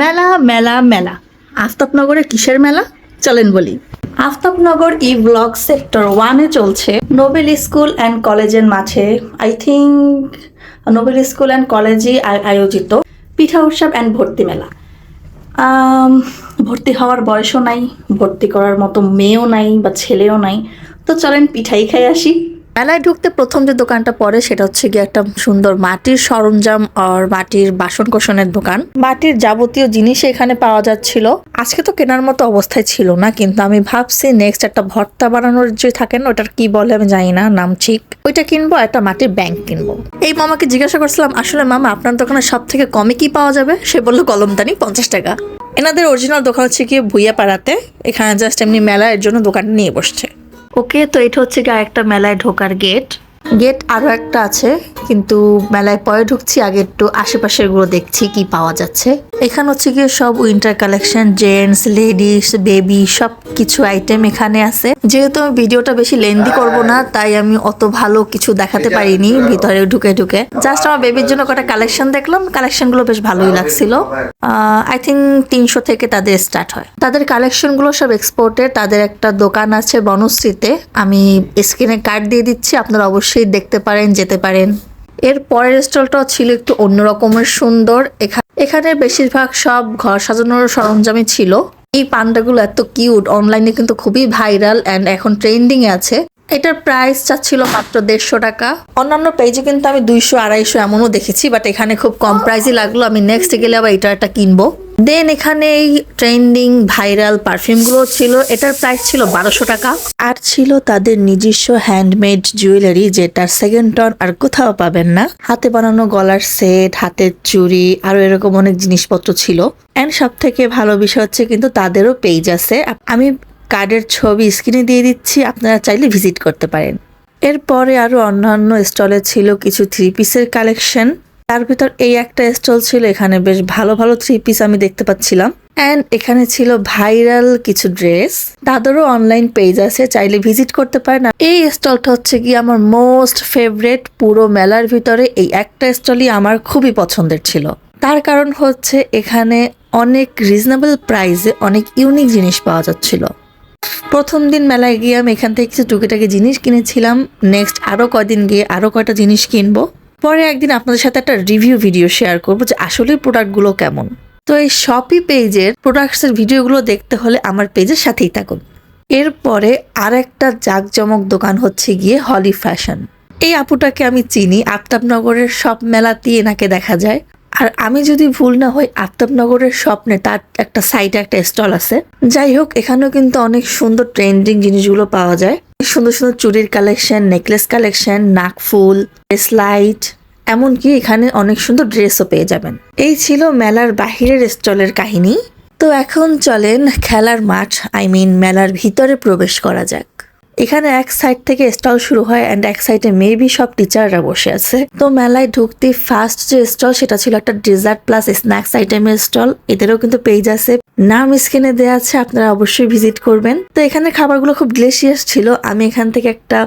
মেলা মেলা মেলা। আফতাবনগরে কিসের মেলা? চলেন বলি। আফতাবনগর ই ব্লক সেক্টর ওয়ানে চলছে নোবেল স্কুল অ্যান্ড কলেজের মাঝে I think Nobel school and কলেজে আয়োজিত পিঠা উৎসব অ্যান্ড ভর্তি মেলা। ভর্তি হওয়ার বয়সও নাই, ভর্তি করার মতো মেয়েও নাই বা ছেলেও নাই। তো চলেন পিঠাই খাই আসি। মেলায় ঢুকতে প্রথম যে দোকানটা পড়ে সেটা হচ্ছে গিয়ে একটা সুন্দর মাটির সরঞ্জাম আর মাটির বাসন কোসনের দোকান। মাটির যাবতীয় জিনিস এখানে পাওয়া যাচ্ছিল। আজকে তো কেনার মতো অবস্থায় ছিল না, কিন্তু আমি ভাবছি নেক্সট একটা ভর্তা বানানোর যে থাকে না, ওটার কি বলে আমি জানি না, নাম ঠিক। ওইটা কিনবো, একটা মাটির ব্যাংক কিনবো। এই মামাকে জিজ্ঞাসা করছিলাম, আসলে মামা, আপনার দোকানে সব থেকে কমে কি পাওয়া যাবে? সে বলল, কলমদানি পঞ্চাশ টাকা। এনাদের অরিজিনাল দোকান হচ্ছে গিয়ে ভুইয়া পাড়াতে এখানে জাস্ট এমনি মেলা জন্য দোকানটা নিয়ে বসছে। ওকে তো এটা হচ্ছে গিয়ে একটা মেলায় ঢোকার গেট গেট আরও একটা আছে কিন্তু মেলায় পরে ঢুকছি আগে একটু আশেপাশেরগুলো দেখছি কি পাওয়া যাচ্ছে। এখানে হচ্ছে গিয়ে সব winter collection gents ladies baby সব কিছু আইটেম এখানে আছে। যেহেতু আমি ভিডিওটা বেশি লেন্দি করব না তাই আমি অত ভালো কিছু দেখাতে পারিনি ভিতরে ঢুকে ঢুকে। জাস্ট আমার বেবির জন্য কটা কালেকশন দেখলাম কালেকশনগুলো বেশ ভালোই লাগছিল। আই থিঙ্ক তিনশো থেকে তাদের স্টার্ট হয়। তাদের কালেকশনগুলো সব এক্সপোর্টের তাদের একটা দোকান আছে বনশ্রীতে। আমি স্ক্রিনে কার্ড দিয়ে দিচ্ছি আপনারা অবশ্যই দেখতে পারেন, যেতে পারেন। এর পরের স্টলটাও ছিল একটু অন্য রকমের সুন্দর। এখা- এখানে বেশিরভাগ সব ঘর সাজানোর সরঞ্জামই ছিল। এই পান্ডাগুলো এত কিউট, অনলাইনে কিন্তু খুবই ভাইরাল অ্যান্ড এখন ট্রেন্ডিং এ আছে। এটার প্রাইস চাচ্ছিল মাত্র দেড়শো টাকা। অন্যান্য পেজে কিন্তু আমি দুইশো, আড়াইশো এমনও দেখেছি বাট এখানে খুব কম প্রাইসই লাগল। আমি নেক্সট গেলে আবার এটা একটা কিনবো। দেন এখানে এই ট্রেন্ডিং ভাইরাল পারফিউমগুলো ছিল, এটার প্রাইস ছিল বারোশো টাকা। আর ছিল তাদের নিজস্ব হ্যান্ডমেড জুয়েলারি যেটার সেকেন্ড টন আর কোথাও পাবেন না। হাতে বানানো গলার সেট হাতের চুড়ি আরও এরকম অনেক জিনিসপত্র ছিল। অ্যান্ড সব থেকে ভালো বিষয় হচ্ছে কিন্তু তাদেরও পেজ আছে। আমি কার্ডের ছবি স্ক্রিনে দিয়ে দিচ্ছি, আপনারা চাইলে ভিজিট করতে পারেন। এরপরে আরও অন্যান্য স্টলে ছিল কিছু থ্রি পিসের কালেকশন তার ভিতর এই একটা স্টল ছিল, এখানে বেশ ভালো ভালো থ্রি পিস আমি দেখতে পাচ্ছিলাম। অ্যান্ড এখানে ছিল ভাইরাল কিছু ড্রেস তাদেরও অনলাইন পেজ আছে, চাইলে ভিজিট করতে পারেন। আর এই স্টলটা হচ্ছে কি আমার মোস্ট ফেভারেট পুরো মেলার ভিতরে। এই একটা স্টলই আমার খুবই পছন্দের ছিল। তার কারণ হচ্ছে এখানে অনেক রিজনেবল প্রাইসে অনেক ইউনিক জিনিস পাওয়া যাচ্ছিল। প্রথম দিন মেলায় গিয়ে আমি এখান থেকে কিছু টুকিটাকি জিনিস কিনেছিলাম। নেক্সট আরও কয়দিন গিয়ে আরও কয়টা জিনিস কিনবো। পরে একদিন আপনাদের সাথে একটা রিভিউ ভিডিও শেয়ার করব যে আসলে প্রোডাক্টগুলো কেমন। তো এই শপি পেজের প্রোডাক্টসের ভিডিওগুলো দেখতে হলে আমার পেজের সাথেই থাকুন। এরপরে আর একটা জাঁকজমক দোকান হচ্ছে গিয়ে হলি ফ্যাশন এই আপুটাকে আমি চিনি, আফতাবনগরের সব মেলাতেই এনাকে দেখা যায়। আর আমি যদি ভুল না হই আফতাবনগরের স্বপ্নে তার একটা সাইডে একটা স্টল আছে। যাই হোক, এখানেও কিন্তু অনেক সুন্দর ট্রেন্ডিং জিনিসগুলো পাওয়া যায়। সুন্দর সুন্দর চুরির কালেকশন নেকলেস কালেকশন নাকফুল স্লাইট এমনকি এখানে অনেক সুন্দর ড্রেসও পেয়ে যাবেন। এই ছিল মেলার বাহিরের স্টলের কাহিনী। তো এখন চলেন খেলার মাঠ আই মিন মেলার ভিতরে প্রবেশ করা যাক। এখানে এক সাইড থেকে স্টল শুরু হয় অ্যান্ড এক সাইডে মেবি সব টিচাররা বসে আছে। তো মেলায় ঢুকতে ফার্স্ট যে স্টল সেটা ছিল একটা ডেজার্ট প্লাস স্ন্যাক্স আইটেমের স্টল এদেরও কিন্তু পেজ আছে। নাম স্ক্রিনে দেওয়া আছে, আপনারা অবশ্যই ভিজিট করবেন। তো এখানে খাবারগুলো খুব ডিলিশিয়াস ছিল। আমি এখান থেকে একটা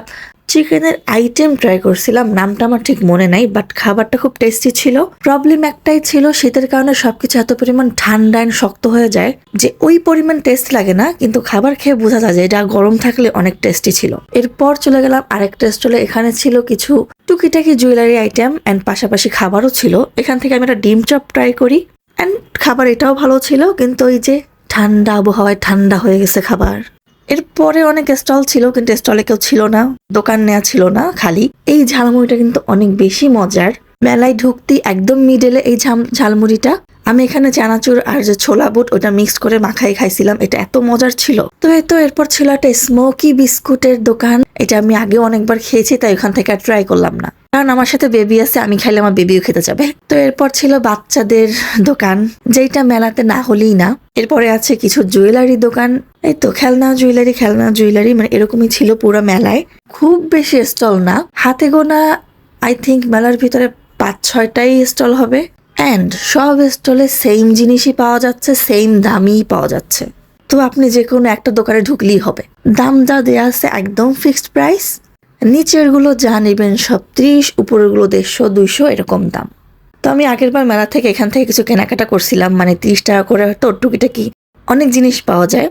চিকেনের আইটেম ট্রাই করছিলাম, নামটা আমার ঠিক মনে নাই বাট খাবারটা খুব টেস্টি ছিল। প্রবলেম একটাই ছিল, শীতের কারণে সবকিছু এত পরিমাণ ঠান্ডা and শক্ত হয়ে যায় যে ওই পরিমাণ টেস্ট লাগে না, কিন্তু খাবার খেয়ে বোঝা যায় যে এটা গরম থাকলে অনেক টেস্টি ছিল। এরপর চলে গেলাম আরেকটা স্টলে এখানে ছিল কিছু টুকিটাকি জুয়েলারি আইটেম অ্যান্ড পাশাপাশি খাবারও ছিল। এখান থেকে আমি একটা ডিম চপ ট্রাই করি অ্যান্ড খাবার এটাও ভালো ছিল, কিন্তু ওই যে ঠান্ডা আবহাওয়ায় ঠান্ডা হয়ে গেছে খাবার। এরপরে অনেক স্টল ছিল, কিন্তু স্টলে কেউ ছিল না, দোকান নেওয়া ছিল না, খালি। এই ঝালমুড়িটা কিন্তু অনেক বেশি মজার। মেলায় ঢুকতে একদম মিডলে এই ঝাম- ঝালমুড়িটা। আমি এখানে চানাচুর আর যে ছোলা বুট, ওটা মিক্স করে মাখাই খাইছিলাম। এটা এত মজার ছিল। তো এই তো এরপর ছিল একটা স্মোকি বিস্কুটের দোকান। এটা আমি আগেও অনেকবার খেয়েছি, তাই ওখান থেকে আর ট্রাই করলাম না। কারণ আমার সাথে বেবি আছে, আমি খাইলে আমার বেবিও খেতে যাবে। তো এরপর ছিল বাচ্চাদের দোকান যেটা মেলাতে না হলেই না। এরপরে আছে কিছু জুয়েলারি দোকান। এই তো খেলনা জুয়েলারি খেলনা জুয়েলারি মানে এরকমই ছিল পুরো মেলায়। খুব বেশি স্টল না। হাতে গোনা আই থিঙ্ক মেলার ভিতরে পাঁচ, ছয়টাই স্টল হবে। অ্যান্ড সব স্টলে সেম জিনিসই পাওয়া যাচ্ছে সেম দামই পাওয়া যাচ্ছে। তো আপনি যে কোনো একটা দোকানে ঢুকলেই হবে। দাম যা দেওয়া আছে একদম ফিক্সড প্রাইস নিচেরগুলো যা নেবেন সব ত্রিশ উপরেরগুলো দেড়শো, দুইশো, এরকম দাম। তো আমি আগের বার মেলা থেকে এখান থেকে কিছু কেনাকাটা করছিলাম মানে তিরিশ টাকা করে হয়তো টুকিটাকি অনেক জিনিস পাওয়া যায়।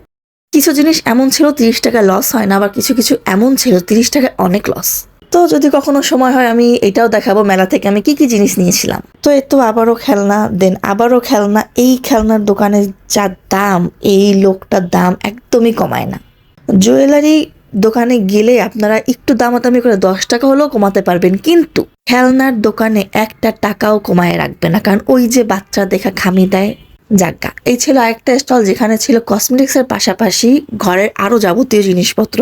কিছু জিনিস এমন ছিল তিরিশ টাকা লস হয় না, আবার কিছু কিছু এমন ছিল তিরিশ টাকা অনেক লস তো যদি কখনো সময় হয়, আমি এটাও দেখাবো মেলা থেকে আমি কি কি জিনিস নিয়েছিলাম। তো এ তো আবারও খেলনা, দেন আবারও খেলনা, এই খেলনার দোকানে যা দাম, এই লোকটার দাম একদমই কমায় না। জুয়েলারি দোকানে গেলে আপনারা একটু দামাদামি করে দশ টাকা হলেও কমাতে পারবেন, কিন্তু খেলনার দোকানে একটা টাকাও কমায় রাখবে না, কারণ ওই যে বাচ্চা দেখা খামি দেয় জাগা এই ছিল আরেকটা স্টল যেখানে ছিল কসমেটিক্সের পাশাপাশি ঘরের আরও যাবতীয় জিনিসপত্র।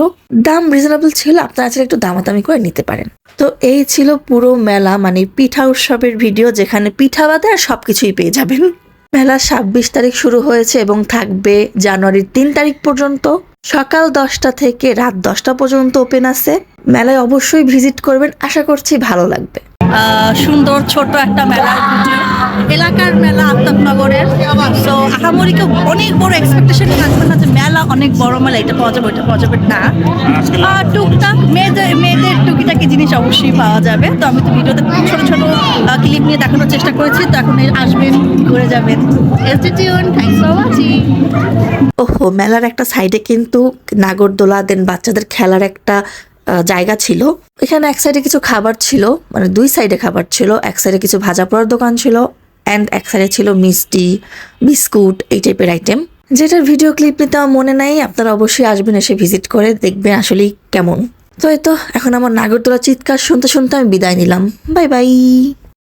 দাম রিজনেবল ছিল, আপনারা চাইলে একটু দামাদামি করে নিতে পারেন। তো এই ছিল পুরো মেলা মানে পিঠা উৎসবের ভিডিও যেখানে পিঠা বাদে আর সবকিছুই পেয়ে যাবেন। মেলা ছাব্বিশ তারিখ শুরু হয়েছে এবং থাকবে জানুয়ারির তিন তারিখ পর্যন্ত। সকাল দশটা থেকে রাত দশটা পর্যন্ত ওপেন আছে। মেলায় অবশ্যই ভিজিট করবেন, আশা করছি ভালো লাগবে। সুন্দর ছোট একটা ভিডিও এলাকার মেলা আফতাবনগরের। সো আহামরিকে অনেক বড় এক্সপেকটেশন থাকবে না যে মেলা অনেক বড় মেলা এটা পাওয়া যাবে ওইটা পাওয়া যাবে না। টুকটাক মেয়েদের মেয়েদের টুকিটাকি জিনিস অবশ্যই পাওয়া যাবে। তো আমি তো ভিডিওতে ছোট ছোট ক্লিপ নিয়ে দেখানোর চেষ্টা করেছি তো এখন আসবেন ঘুরে যাবেন। থ্যাংকস ফর ওয়াচিং ওহো মেলার একটা সাইডে কিন্তু নাগরদোলা দেন বাচ্চাদের খেলার একটা জায়গা ছিল। এখানে এক সাইডে কিছু খাবার ছিল মানে দুই সাইডে খাবার ছিল। এক সাইডে কিছু ভাজা পোড়ার দোকান ছিল। অ্যান্ড এক সাইডে ছিল মিষ্টি, বিস্কুট এই টাইপের আইটেম যেটার ভিডিও ক্লিপ নিতে আমার মনে নাই, আপনারা অবশ্যই আসবেন এসে ভিজিট করে দেখবেন আসলেই কেমন। তো এই তো, এখন আমার নাগরদোলা চিৎকার শুনতে শুনতে আমি বিদায় নিলাম। Bye bye